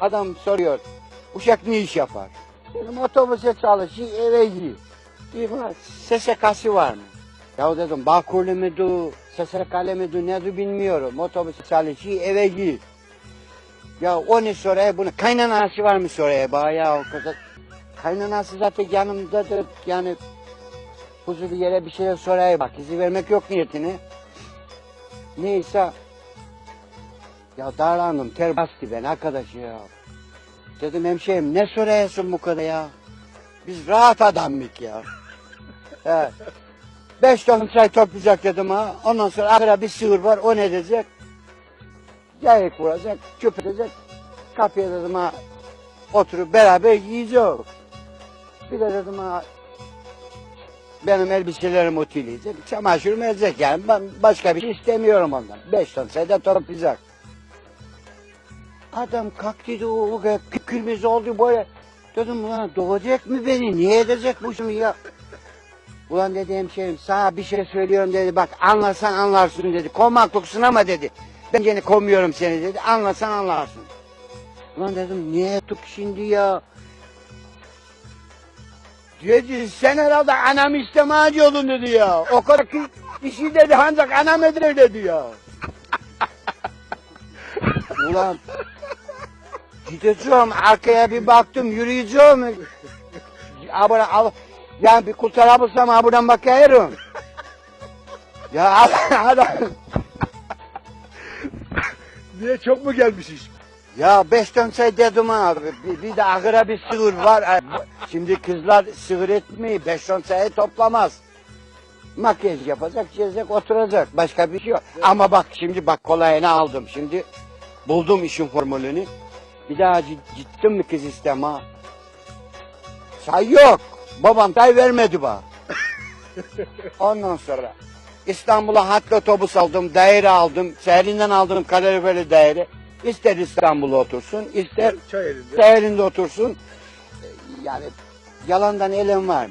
Adam soruyor. Uşak ne iş yapar? Dedim otobüse çalışıyor eve gidiyor. Diyor SSK'sı var mı? Ya dedim Bağkurlu mudur, SSK'lı mudur nedir bilmiyorum. Otobüse çalışıyor eve gidiyor. Ya o ne soruyor bunu kaynanası var mı soruyor bana ya o kadar. Kaynanası zaten yanımdadır yani huzurlu yere bir şeyler soruyor bak izi vermek yok niyetine. Neyse ya darlandım ter bastı ben arkadaş ya. Dedim hemşehrim ne soruyorsun bu kadar ya? Biz rahat adamlık ya. He. Beş ton çay toplayacak dedim ha. Ondan sonra arkada bir sığır var o ne diyecek? Yayık vuracak, çöp edecek. Kapıya dedim ha oturup beraber yiyeceğiz. Bir de dedim ha benim elbiselerimi ütüleyecek, çamaşırımı edecek yani ben başka bir şey istemiyorum ondan. Beş ton sayıda toplayacak. Adam kalktı da o kadar kıpkırmızı oldu böyle. Dedim ulan doğacak mı beni? Niye edecek bu şimdi ya? Ulan dedi hemşehrim sana bir şey söylüyorum dedi. Bak anlarsan anlarsın dedi. Konmaklıksın ama dedi. Ben gene konmuyorum seni dedi. Anlarsan anlarsın. Ulan dedim niye ettik şimdi ya? Dedi sen herhalde anam istemacı olun dedi ya. O kadar ki şey dedi ancak anam eder dedi ya. Ulan gideceğim arkaya bir baktım yürüyeceğim. Abone al. Yani bir kurtarabilsem buradan bakıyorum. Ya adam Niye çok mu gelmiş iş? Ya beş ton şey dedim abi. Bir, bir de ahıra bir sığır var. Şimdi kızlar sığır etmeyi beş ton sayı toplamaz. Makyaj yapacak, çizecek, oturacak. Başka bir şey yok. Ama bak şimdi bak kolayını aldım. Şimdi buldum işin formülünü. Bir daha gittim mi kız isteme? Say yok. Babam say vermedi bana. Ondan sonra İstanbul'a hatlı otobüs aldım, daire aldım. Şehrinden aldım kaloriferi daire. İster İstanbul'a otursun, ister Çay elinde. şehrinde otursun. Yani yalandan elem var mı?